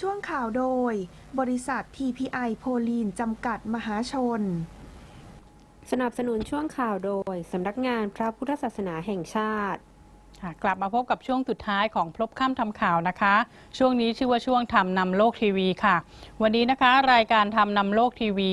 ช่วงข่าวโดย บริษัท TPI โพลีนจำกัดมหาชน สนับสนุนช่วงข่าวโดย สำนักงานพระพุทธศาสนาแห่งชาติค่ะกลับมาพบกับช่วงสุดท้ายของพลบค่ำทำข่าวนะคะ ช่วงนี้ชื่อว่าช่วงทำนำโลกทีวีค่ะ วันนี้นะคะ รายการทำนำโลกทีวี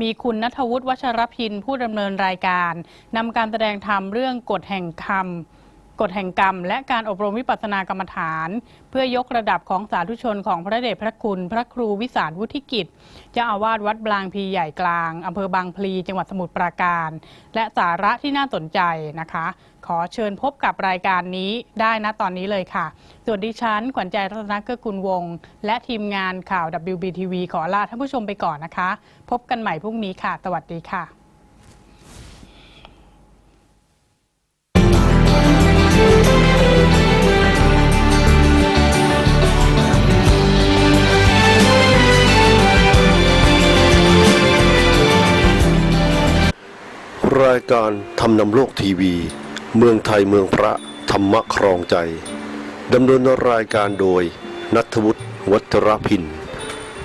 มีคุณนัทวุฒิวัชรพินผู้ดำเนินรายการนำการแสดงธรรมเรื่องกฎแห่งคำ กฎแห่งกรรม และการอบรมวิปัสสนากรรมฐาน เพื่อยกระดับของสาธุชนของพระเดชพระคุณ พระครูวิสารวุฒิกิจเจ้าอาวาสวัดบางพีใหญ่กลางอำเภอบางพลีจังหวัดสมุทรปราการ และสาระที่น่าสนใจนะคะ ขอเชิญพบกับรายการนี้ได้นะตอนนี้เลยค่ะ ส่วนดิฉันขวัญใจรัตนเกื้อกุลวงศ์และทีมงานข่าว WBTV ขอลาท่านผู้ชมไปก่อนนะคะ พบกันใหม่พรุ่งนี้ค่ะ สวัสดีค่ะ รายการทำนำโลกทีวี เมืองไทยเมืองพระธรรมครองใจดำเนินรายการโดย นัทวุฒิวัชรพิน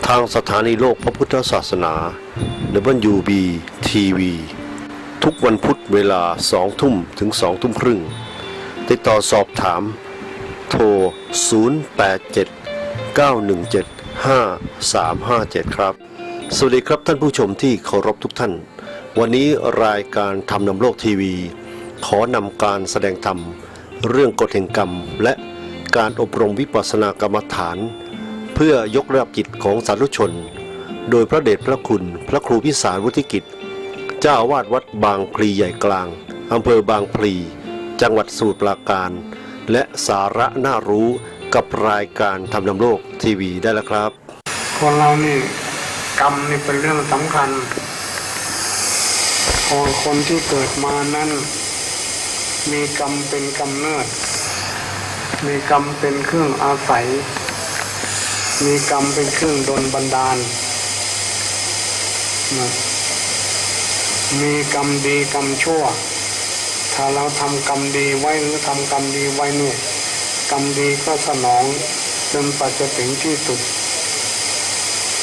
ทางสถานีโลกพระพุทธศาสนา WB TV ทุกวันพุธเวลาสองทุ่มถึงสองทุ่มครึ่ง ติดต่อสอบถาม โทร 087 917 5357 ครับ สวัสดีครับท่านผู้ชมที่เคารพทุกท่าน วันนี้รายการทำนำโลกทีวี ขอนำการแสดงธรรม เรื่องกฎแห่งกรรม และการอบรมวิปัสสนากรรมฐาน เพื่อยกระดับจิตของสาธุชน โดยพระเดชพระคุณพระครูพิสารวุฒิกิจ เจ้าวาสวัดบางพลีใหญ่กลางอำเภอบางพลี จังหวัดสมุทรปราการ และสาระน่ารู้กับรายการทำนำโลกทีวีได้แล้วครับ คนเรานี่กรรมนี่เป็นเรื่องสำคัญ พอคนที่เกิดมานั้น มีกรรมเป็นกำเนิด มีกรรมเป็นเครื่องอาศัย มีกรรมเป็นเครื่องดลบันดาล มีกรรมดีกรรมชั่ว ถ้าเราทำกรรมดีไว้หรือทำกรรมดีไว้เนี่ยกรรมดีก็สนองจนปัจจถึงที่สุด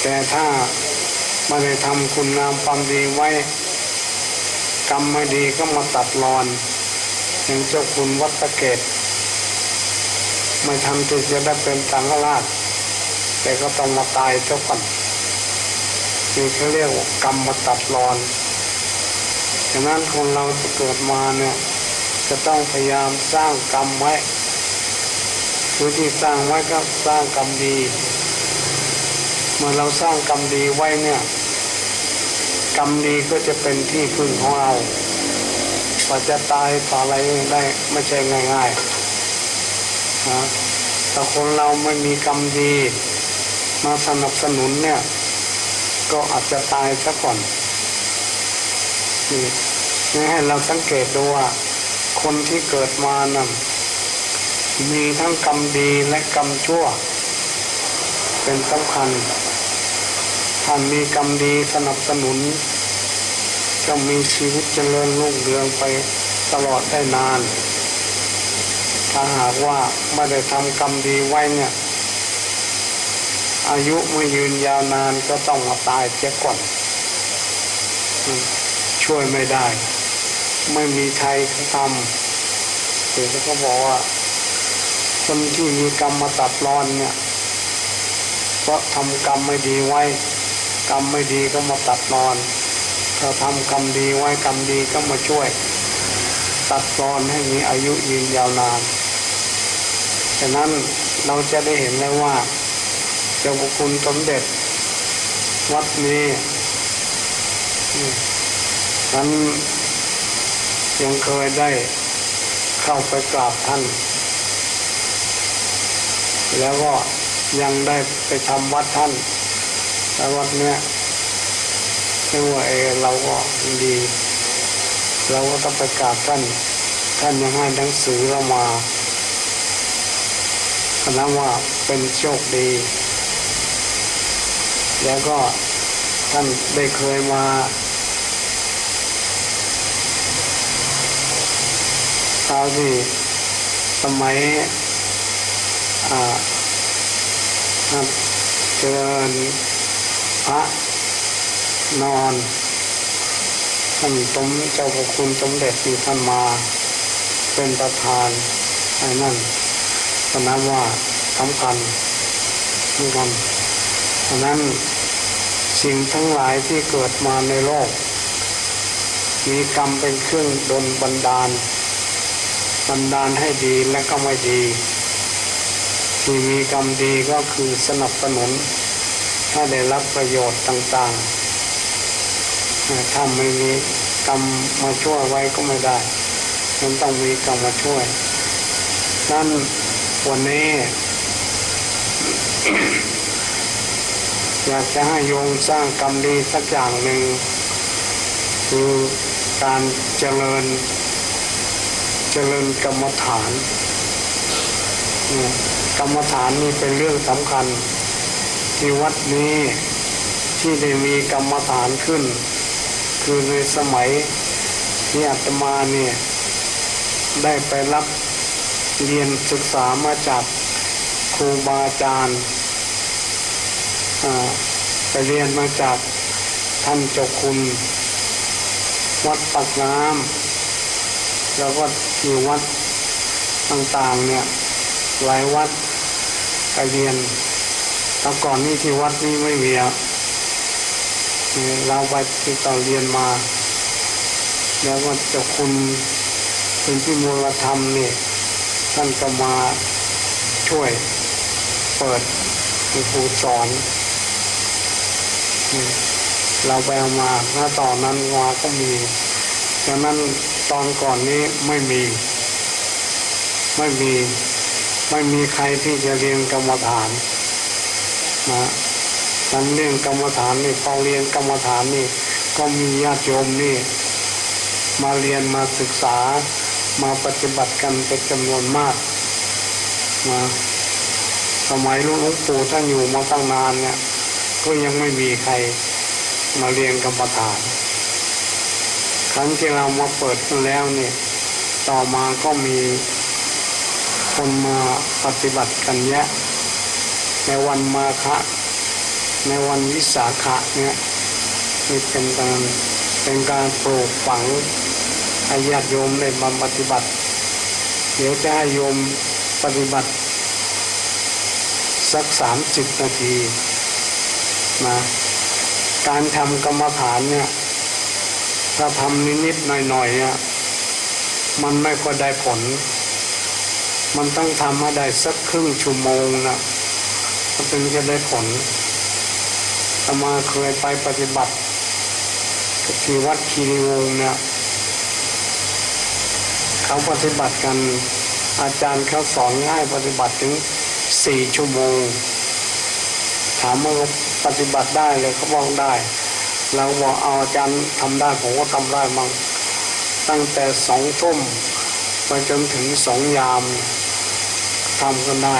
แต่ถ้าไม่ได้ทำคุณงามความดีไว้ กรรมไม่ดีก็มาตัดรอนอย่างเจ้าคุณวัดตะเกตไม่ทำที่จะได้เป็นสังฆราชแต่ก็ต้องมาตายเจ้าก่นนี่เขาเรียกว่ากรรมมาตัดรอนฉะนั้นคนเราจะเกิดมาเนี่ยจะต้องพยายามสร้างกรรมไว้คือที่สร้างไว้ก็สร้างกรรมดี เมื่อเราสร้างกรรมดีไว้เนี่ย กรรมดีก็จะเป็นที่พึ่งของเรากว่าจะตายต่ออะไรได้ไม่ใช่ง่ายๆนะแต่คนเราไม่มีกรรมดีมาสนับสนุนเนี่ย ก็อาจจะตายซะก่อนนี่นี่ให้เราสังเกตดูว่า คนที่เกิดมานั้นมีทั้งกรรมดีและกรรมชั่ว เป็นสำคัญ ท่านมีกรรมดีสนับสนุนจะมีชีวิตเจริญรุ่งเรืองไปตลอดได้นาน ถ้าหากว่าไม่ได้ทำกรรมดีไว้เนี่ย อายุไม่ยืนยาวนานก็ต้องมาตายเสียก่อน ช่วยไม่ได้ ไม่มีใครทำเดี๋ยวเขาบอกว่า คนที่มีกรรมมาตัดรอนเนี่ย เพราะทำกรรมไม่ดีไว้ กรรมไม่ดีก็มาตัดรอนถ้าทำกรรมดีไว้กรรมดีก็มาช่วย ตัดรอนให้มีอายุยืนยาวนานฉะนั้นเราจะได้เห็นเลยว่าเจ้าพระคุณสมเด็จ วัดนี้นั้นยังเคยได้เข้าไปกราบท่าน แล้วก็ยังได้ไปทำวัดท่าน แต่วัดเนี้ยไม่ว่าเออเราก็ดี เราก็ต้องไปกราบท่าน ท่านยังให้หนังสือเรามาคณะว่าเป็นโชคดี แล้วก็ท่านได้เคยมาคราวที่สมัยอ่าอ่าเชิญ พระนอนท่านสมเจ้าพระคุณสมเด็จที่ท่านมาเป็นประธานไอ้นั่นก็นับว่าสำคัญเหมือนกันเพราะนั้นสิ่งทั้งหลายที่เกิดมาในโลก มีกรรมเป็นเครื่องดลบันดาล บันดาลให้ดีและก็ไม่ดี ที่มีกรรมดีก็คือสนับสนุน ให้ได้รับประโยชน์ต่างๆถ้าไม่มีกรรมมาช่วยไว้ก็ไม่ได้ มันต้องมีกรรมมาช่วยนั่นวันนี้ อยากจะให้โยมสร้างกรรมดีสักอย่างหนึ่งคือการเจริญ เจริญกรรมฐานเนี่ยกรรมฐานนี่เป็นเรื่องสำคัญ ที่วัดนี้ที่ได้มีกรรมฐานขึ้น คือในสมัยที่อาตมาเนี่ยได้ไปรับเรียนศึกษามาจากครูบาอาจารย์ไปเรียนมาจากท่านเจ้าคุณ วัดปักน้ำแล้วก็มีวัดต่างๆเนี่ยหลายวัดไปเรียน แต่ก่อนนี้ที่วัดนี้ไม่มีเนี่ยเราไปที่ต่อเรียนมา แล้วก็จ้าคุณเป็นที่มูลธรรมนี่ท่านก็มาช่วยเปิดครูสอน เราไปเอามาหน้าต่อนนั้นวาก็มีดังนั้นตอนก่อนนี้ไม่มี ไม่มี ไม่มีใครที่จะเรียนกรรมฐาน นะนั้นเรื่องกรรมฐานนี่พอเรียนกรรมฐานนี่ก็มีญาติโยมนี่ มาเรียนมาศึกษามาปฏิบัติกันเป็นจำนวนมากนะสมัยหลวงปู่ท่านอยู่มาตั้งนานเนี่ย ก็ยังไม่มีใครมาเรียนกรรมฐาน ครั้งที่เรามาเปิดขึ้นแล้วเนี่ย ต่อมาก็มีคนมาปฏิบัติกันเยอะ ในวันมาฆะในวันวิสาขะเนี่ยนี่เป็นการเป็นการปลูกฝังให้ญาติโยมได้มาปฏิบัติ เดี๋ยวจะให้โยมปฏิบัติ สักสามสิบนาทีนะการทำกรรมฐานเนี่ยถ้าทำนิดๆหน่อยๆเนี่ยมันไม่ค่อยได้ผล มันต้องทำให้ได้สักครึ่งชั่วโมงนะ ถึงจะได้ผลอมาเคยไปปฏิบัติที่วัดคีรีวงเนี่ยเขาปฏิบัติกันอาจารย์เขาสอนง่ายปฏิบัติถึงสี่ชั่วโมง ถามว่าปฏิบัติได้เลยเขาบอกได้ เราบอกเอาอาจารย์ทำได้ผมก็ทำได้มั่งตั้งแต่สองทุ่มไปจนถึงสองยามทำกันได้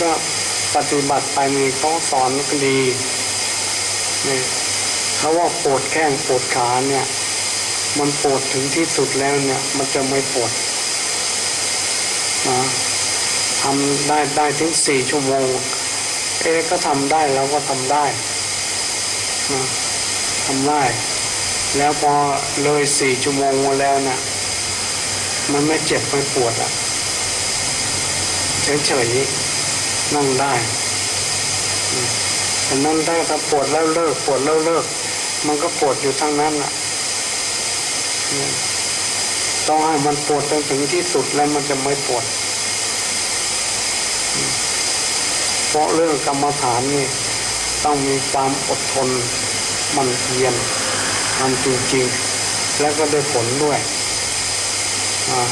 ก็ ปฏิบัติไปนี่เขาสอนก็ดีเนี่ยเขาว่าปวดแข้งปวดขาเนี่ย มันปวดถึงที่สุดแล้วเนี่ย มันจะไม่ปวดนะทำได้ได้ถึงสี่ชั่วโมง เอ๊ก็ทำได้เราก็ทำได้นะทำได้ แล้วพอเลยสี่ชั่วโมงแล้วนะมันไม่เจ็บไม่ปวดอะเฉยๆ นั่งได้มแต่นั่งได้ถ้าปวดแล้วเลิกปวดแล้วเลิก มันก็ปวดอยู่ทั้งนั้นอะต้องให้มันปวดจนถึงที่สุดแล้วมันจะไม่ปวด เพราะเรื่องกรรมฐานนี่ต้องมีความอดทน มันเพียรทำจริงๆ แล้วก็ได้ผลด้วยอ่า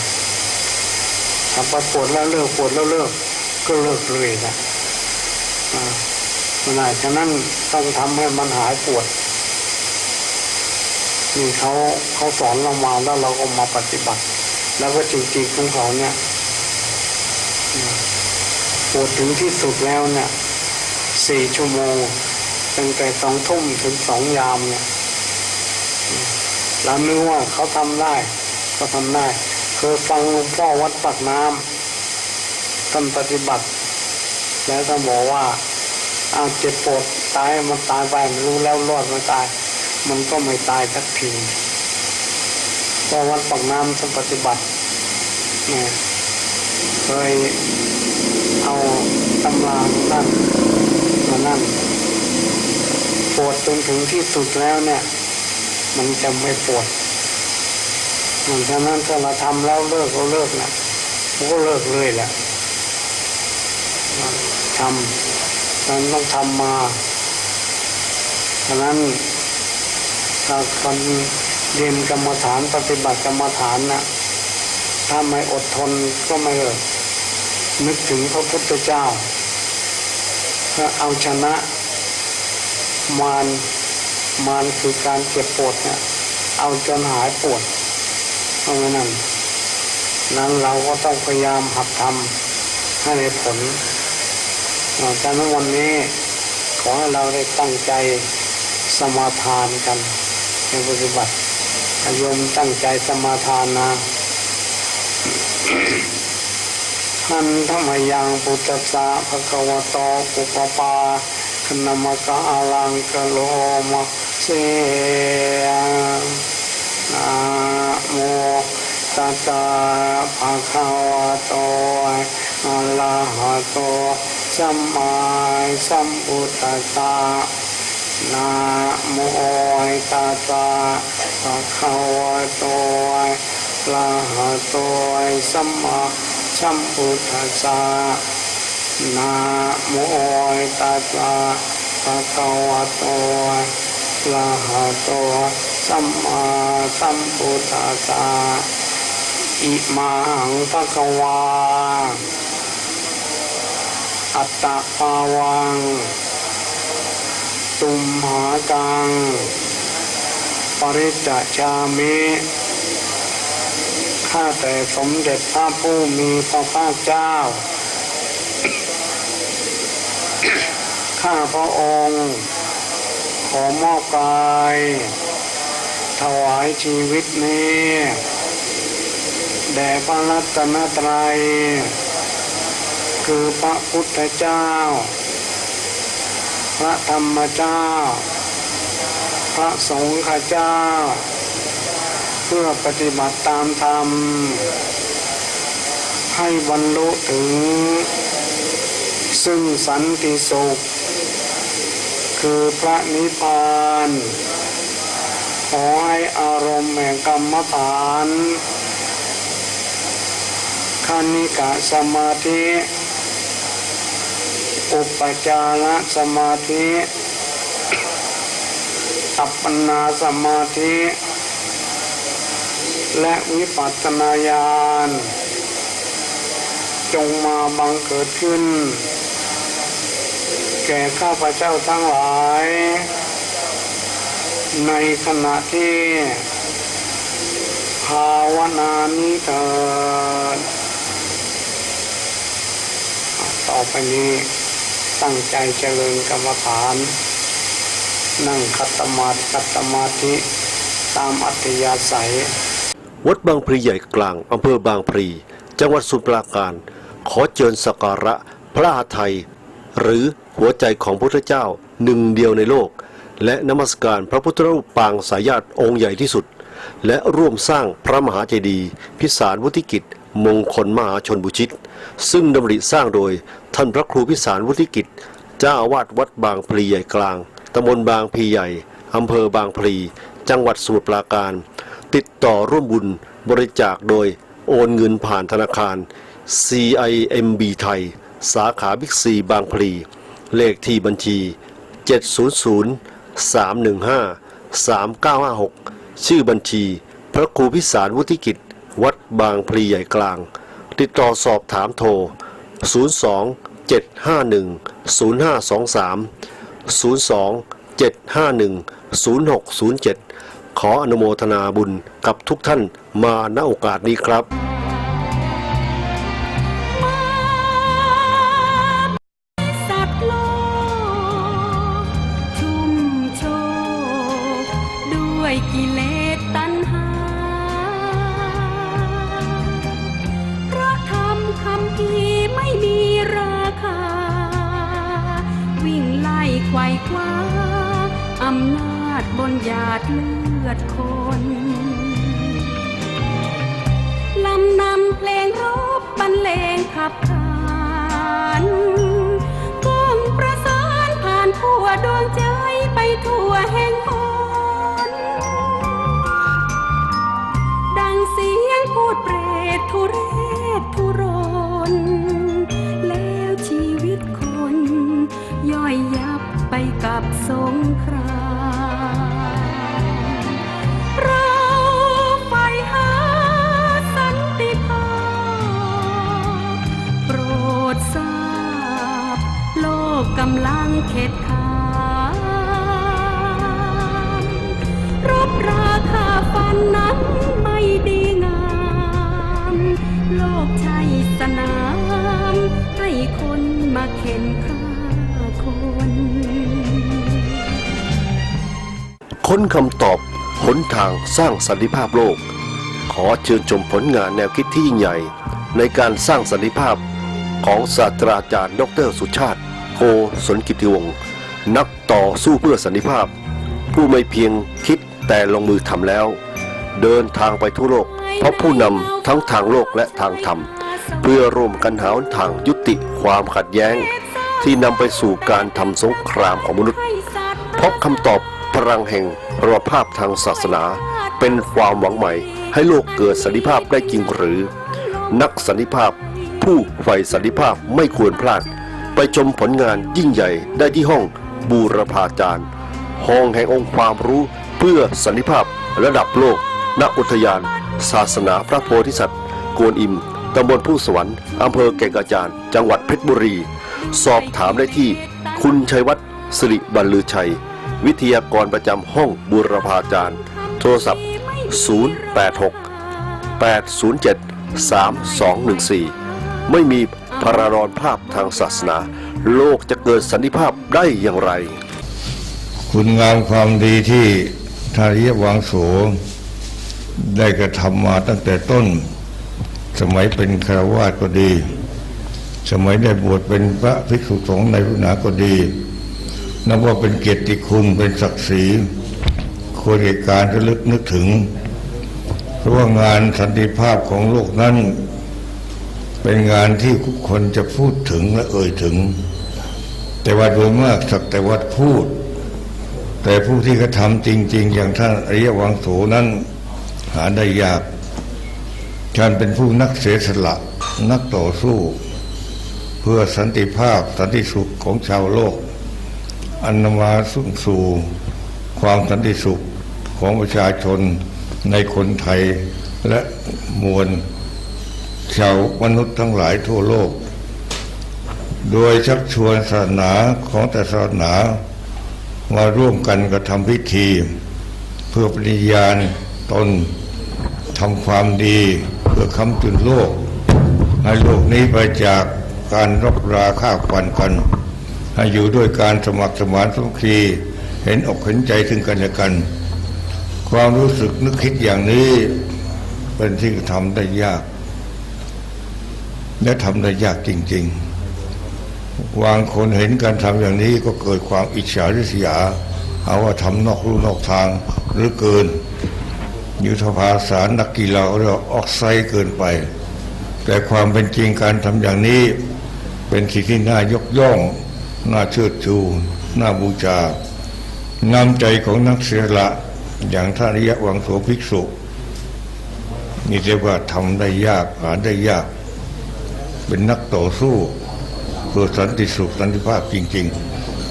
ถ้าปวดแล้วเลิกปวดแล้วเลิก ก็เลิกเลยนะอ่าดฉะนั้นต้องทำให้มันหายปวดนี่เขาเขาสอนเรามาแล้วเราก็มาปฏิบัติ แล้วก็จริงๆของเขาเนี่ยปวดถึงที่สุดแล้วเนี่ยสี่ชั่วโมงตั้งแต่สองทุ่มถึงสองยามเนี่ยเรานึกว่าเขาทำได้ ก็ทำได้เคยฟังหลวงพ่อวัดปากน้ำ ท่านปฏิบัติ แล้วท่านบอกว่าเอาเจ็บปวดตายมันตายไปมันรู้แล้วรอดมันตาย มันก็ไม่ตายสักทีเพราะวัดปากน้ำท่านปฏิบัติเนี่ยเคยเอาตำราท่านมานั่นปวดจนถึงที่สุดแล้วเนี่ย มันจะไม่ปวดเหมือนฉะนั้นถ้าเราทำแล้วเลิกก็เลิกนะก็เลิกเลยแหละ ทำมันต้องทำมาฉะนั้นถ้าคนเรียนกรรมฐานปฏิบัติกรรมฐานนะถ้าไม่อดทนก็ไม่เลิกนึกถึงพระพุทธเจ้าเพื่อเอาชนะมารมารคือการเจ็บปวดเนี่ยเอาจนหายปวดเพราะฉะนั้นนั้นเราก็ต้องพยายามหัดทำให้ได้ผล ดังนั้นวันนี้ขอให้เราได้ตั้งใจสมาทานกันในปฏิบัติโยมตั้งใจสมาทานนะหันธรรมยังพุทธสสะภะคะวะโตปุปปาคณมกะอาลังกะโลมะเสยนะโมตัสสะภะคะวะโตอะระหะโต สัมมาสัมพุทธัสสะนะโมตัสสะภะคะวะโตอะระหะโตสัมมาสัมพุทธัสสะนะโมตัสสะภะคะวะโตอะระหะโตสัมมาสัมพุทธัสสะอิมังภะคะวา อัตตะภาวัง ตุมหากัง ปริจจชามิข้าแต่สมเด็จพระผู้มีพระภาคเจ้า ข้าพระองค์ ขอมอบกาย ถวายชีวิตนี้ แด่พระรัตนตรัย คือพระพุทธเจ้า พระธรรมเจ้า พระสงฆ์เจ้า เพื่อปฏิบัติตามธรรม ให้บรรลุถึง ซึ่งสันติสุข คือพระนิพพานขอให้อารมณ์แห่งกรรมฐานคณิกะสมาธิ อุปจารสมาธิ อัปปนาสมาธิ และวิปัสสนาญาณจงมาบังเกิดขึ้น แก่ข้าพเจ้าทั้งหลาย ในขณะที่ภาวนานี้เถิดต่อไปนี้ ตั้งใจเจริญกรรมฐาน นั่งคัตมาธิคัตมาธิตามอัธยาศัย วัดบางพลีใหญ่กลางอำเภอบางพลี จังหวัดสุพรปราการ ขอเจิญสักการะพระอาไทยหรือหัวใจของพระพุทธเจ้าหนึ่งเดียวในโลก และนมัสการพระพุทธรูปปางสายญาติองค์ใหญ่ที่สุด และร่วมสร้างพระมหาเจดีย์พิสารวุฒิกิจ มงคลมหาชนบุชิต ซึ่งดำริสร้างโดยท่านพระครูพิสารวุฒิกิจ เจ้าอาวาสวัดบางพลีใหญ่กลางตำบลบางพลีใหญ่อำเภอบางพลี จังหวัดสมุทรปราการ ติดต่อร่วมบุญบริจาคโดยโอนเงินผ่านธนาคาร CIMB ไทย สาขาบิ๊กซีบางพลี เลขที่บัญชี 700 315 3956 ชื่อบัญชี พระครูพิสารวุฒิกิจ วัดบางพลีใหญ่กลาง ติดต่อสอบถามโทร 02 751 0523 02 751 0607 ขออนุโมทนาบุญกับทุกท่านมาณโอกาสนี้ครับกิเลสำคำพีร์ไม่มีราคา วิ่งไำนาจบนหยาดเลือดคนลำนำเพลงรบบรรเลงขับขานก้องประสานผ่านทั่วดวงใจไปทั่วแห่งหนดังเสียงพูดเปรตทุเรศทุรน กับสงครามเราไปหาสันติภาพโปรดทราบ โลกกำลังเข็ดขา ค้นคำตอบหนทางสร้างสันติภาพโลก ขอเชิญชมผลงานแนวคิดที่ยิ่งใหญ่ ในการสร้างสันติภาพของศาสตราจารย์ ดร สุชาติโกศลกิติวงศ์นักต่อสู้เพื่อสันติภาพ ผู้ไม่เพียงคิดแต่ลงมือทำแล้ว เดินทางไปทั่วโลก เพราะผู้นำทั้งทางโลกและทางธรรม เพื่อร่วมกันหาหนทางยุติความขัดแย้ง ที่นำไปสู่การทำสงครามของมนุษย์พบคำตอบ ลังแห่งประภาพทางศาสนา เป็นความหวังใหม่ ให้โลกเกิดสันติภาพได้จริงหรือ นักสันติภาพ ผู้ใฝ่สันติภาพไม่ควรพลาด ไปชมผลงานยิ่งใหญ่ได้ที่ห้องบูรพาจารย์ห้องแห่งองค์ความรู้เพื่อสันติภาพระดับโลก ณอุทยาน ศาสนาพระโพธิสัตว์กวนอิมตำบลผู้สวรรค์อำเภอแก่งกระจานจังหวัดเพชรบุรี สอบถามได้ที่ คุณชัยวัฒน์สิริบรรลือชัย วิทยากรประจำห้องบูรพาจารย์ โทรศัพท์ 086 807 3214 ไม่มีพระรอนภาพทางศาสนา โลกจะเกิดสันติภาพได้อย่างไร คุณงามความดีที่ทาริยวังโสได้กระทำมาตั้งแต่ต้น สมัยเป็นคาวาสก็ดี สมัยได้บวชเป็นพระภิกษุสงฆ์ในพุทธนาก็ดี นับว่าเป็นเกียรติคุณเป็นศักดิ์ศรีควรแก่การระลึกนึกถึง เพราะว่างานสันติภาพของโลกนั้น เป็นงานที่ทุกคนจะพูดถึงและเอ่ยถึง แต่ว่าโดยมากสักแต่ว่าพูด แต่ผู้ที่กระทำจริง ๆ อย่างท่านอริยวังโสนั้น หาได้ยากท่านเป็นผู้นักเสียสละนักต่อสู้ เพื่อสันติภาพสันติสุขของชาวโลก อันนำมาสุ่งสู่ความสันติสุขของประชาชนในคนไทยและมวลชาวมนุษย์ทั้งหลายทั่วโลก โดยชักชวนศาสนาของแต่ศาสนามาร่วมกันกระทำพิธี เพื่อปฏิญาณตนทำความดีเพื่อค้ำจุนโลก ให้โลกนี้ไปจากการรบราฆ่าฟันกัน ให้อยู่ด้วยการสมัครสมานสมคี เห็นอกเห็นใจถึงกันและกัน ความรู้สึกนึกคิดอย่างนี้เป็นที่ทำได้ยาก และทำได้ยากจริง ๆ วางคนเห็นการทำอย่างนี้ก็เกิดความอิจฉาริษยาหาว่าทำนอกลู่นอกทางหรือเกิน ยุทธภาษารนักกีฬาเราออกไซด์เกินไป แต่ความเป็นจริงการทำอย่างนี้ เป็นสิ่งที่น่ายกย่อง น่าเชิดชูน่าบูชาน้ำใจของนักเสียละอย่างท่านริยวังโสภิกษุนี่เรียกว่าทำได้ยากหาได้ยาก เป็นนักต่อสู้เพื่อสันติสุขสันติภาพจริง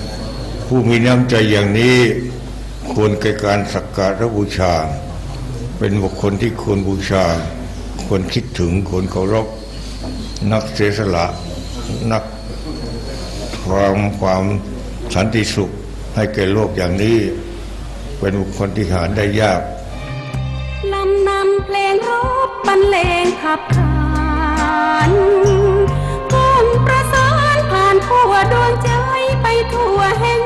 ๆ ผู้มีน้ำใจอย่างนี้ควรแก่การสักการะบูชา เป็นบุคคลที่ควรบูชาควรคิดถึงควรเคารพนักเสียสละนัก ครองความสันติสุขให้แก่โลกอย่างนี้ เป็นบุคคลที่หาได้ยากลำนำเพลงรบบรรเลงขับขานก้มประสานผ่านทั่วดวงใจไปทั่วแห่ง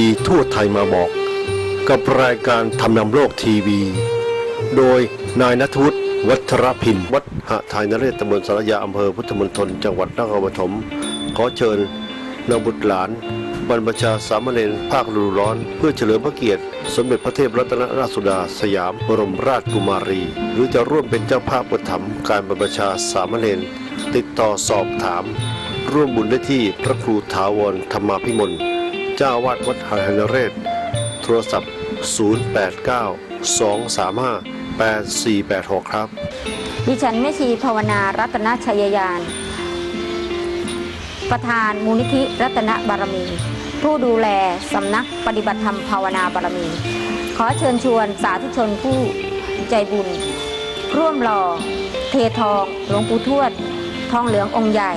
ดีทั่วไทยมาบอก กับรายการทำนำโลกทีวี โดยนายนัทวุฒิวัชรพินวัดหะไทยนเรศตำบลสารยาอำเภอพุทธมณฑลจังหวัดนครปฐมขอเชิญนางบุตรหลาน บรรพชาสามเณรภาคฤดูร้อน เพื่อเฉลิมพระเกียรติ สมเด็จพระเทพรัตนราชสุดาสยามบรมราชกุมารี หรือจะร่วมเป็นเจ้าภาพประถมการบรรพชาสามเณรติดต่อสอบถาม ร่วมบุญได้ที่พระครูถาวรธรรมาภิมล จ้าวาดวัดหายนเรศ โทรศัพท์ 089 235 8486 ครับ ดิฉันแม่ชีภาวนารัตนชัยยาน ประธานมูลนิธิรัตนบารมี ผู้ดูแลสำนักปฏิบัติธรรมภาวนาบารมี ขอเชิญชวนสาธุชนผู้ใจบุญ ร่วมหล่อเททองหลวงปู่ทวด ทองเหลืององค์ใหญ่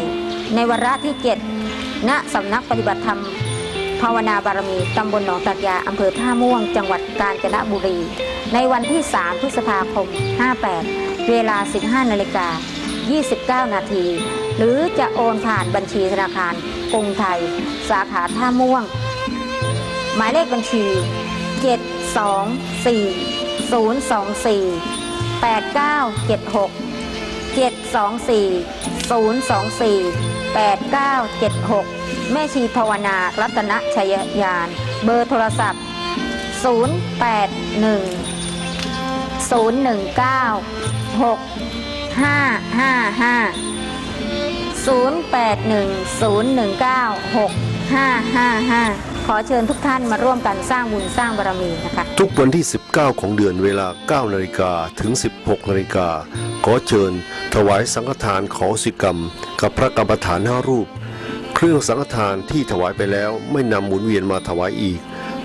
ในวาระที่ 7 ณสำนักปฏิบัติธรรม ภาวนาบารมีตำบลหนองตากยาอำเภอท่าม่วง จังหวัดกาญจนบุรี ในวันที่ 3 พฤษภาคม 58 เวลา 15นาฬิกา29 นาที หรือจะโอนผ่านบัญชีธนาคารกรุงไทย สาขาท่าม่วง หมายเลขบัญชี 724 024 8976 724 024 8976 แม่ชีภาวนารัตนชัยยาน เบอร์โทรศัพท์ 081 019 6555 0810196555 ขอเชิญทุกท่านมาร่วมกันสร้างบุญสร้างบารมีนะคะ ทุกวันที่ 19 ของเดือนเวลา 9 นาฬิกาถึง 16 นาฬิกา ขอเชิญ ถวายสังฆทานขอสิกรรม กับพระกรรมฐานห้ารูป เครื่องสังฆทานที่ถวายไปแล้วไม่นำหมุนเวียนมาถวายอีก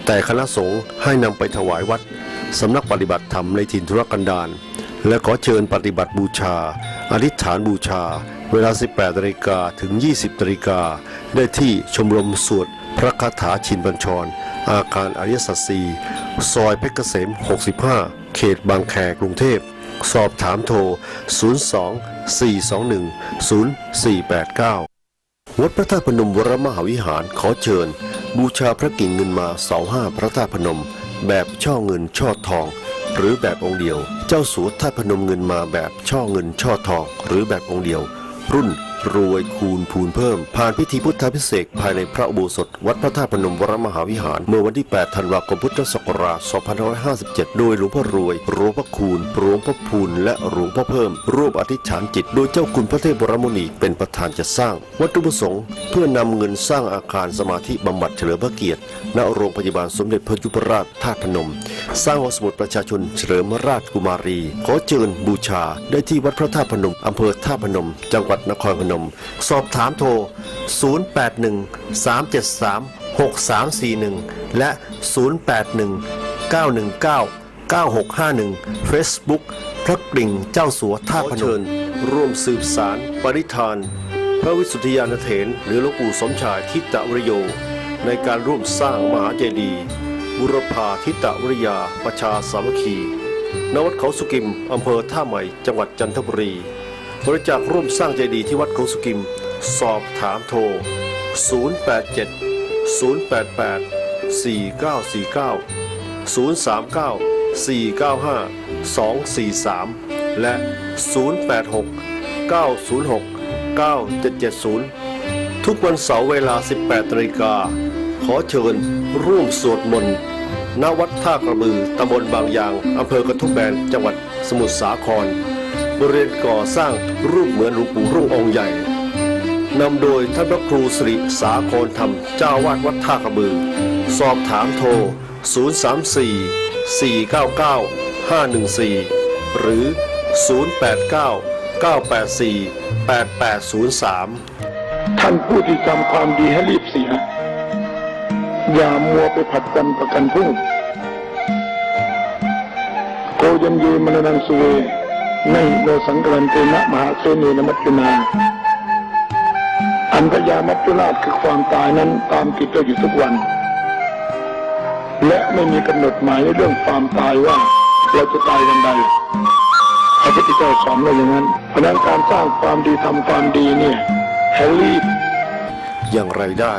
แต่คณะสงฆ์ให้นำไปถวายวัดสำนักปฏิบัติธรรมในถิ่นธุรกันดารและขอเชิญปฏิบัติบูชา อธิษฐานบูชา เวลา 18นาฬิกาถึง 20นาฬิกาได้ที่ชมรมสวดพระคาถาชินบัญชร อาคารอริยสัจสีซอยเพชรเกษม 65 เขตบางแคกรุงเทพ สอบถามโทร 02 421 0489วัดพระธาตุพนมวรมหาวิหารขอเชิญ บูชาพระกิ่งเงินมาเสาห้าพระธาตุพนม แบบช่อเงินช่อทอง หรือแบบองค์เดียว เจ้าสัวธาตุพนมเงินมาแบบช่อเงินช่อทอง หรือแบบองค์เดียว รุ่น รวยคูณพูนเพิ่ม ผ่านพิธีพุทธพิเศษภายในพระอุโบสถ วัดพระธาตุพนมวรมหาวิหาร เมื่อวันที่ 8 ธันวาคมพุทธศักราช 2557 โดยหลวงพ่อรวยหลวงพ่อคูณหลวงพ่อพูนและหลวงพ่อเพิ่ม ร่วมอธิษฐานจิต โดยเจ้าคุณพระเทพบรมนีเป็นประธานจัดสร้าง วัตถุประสงค์ เพื่อนำเงินสร้างอาคารสมาธิบำบัดเฉลิมพระเกียรติณโรงพยาบาลสมเด็จพระยุพราชธาตุพนม สร้างหอสมุดประชาชนเฉลิมราชกุมารี ขอเชิญบูชาได้ที่วัดพระธาตุพนมอำเภอท่าตุพนม จังหวัดนครพนมสอบถามโทร 081 373 6341 และ 081 919 9651 Facebook พระกริ่งเจ้าสัวท่าพนมร่วมสืบสาร ปริธาน พระวิสุทธิยานเถรหรือหลวงปู่สมชายทิตวรโย ในการร่วมสร้างมหาเจดีย์บุรพาทิตวริยาประชาสามัคคีณวัดเขาสุกิม อำเภอท่าใหม่ จังหวัดจันทบุรี บริจาคร่วมสร้างเจดีที่วัดเขาสุกิม สอบถามโทร 087 088 4949 039 495 243 และ 086 906 9770 ทุกวันเสาร์เวลา 18นาฬิกา ขอเชิญร่วมสวดมนต์ณวัดท่ากระบือตำบลบางยางอำเภอกระทุ่มแบนจังหวัดสมุทรสาคร บริเวณก่อสร้างรูปเหมือนหลวงปู่รุ่งองค์ใหญ่นำโดยท่านพระครูสิริสาครธรรมเจ้าวาดวัดท่ากระบือ สอบถามโทร 034 499 514 หรือ 089 984 8803 ท่านผู้ที่ทำความดีให้รีบเสีย อย่ามัวไปผัดกันประกันพรุ่งโกยันเยมรนังสุเว ในโลสังกรันเตนะมหาเสนีนมัจจุนาอันพยามัจจุราชคือความตายนั้นตามติดเราอยู่ทุกวัน และไม่มีกำหนดหมายในเรื่องความตายว่าเราจะตายวันใดพระพุทธเจ้าสอนเราอย่างนั้น เพราะนั้นการสร้างความดีทำความดีเนี่ยให้รีบอย่างไรได้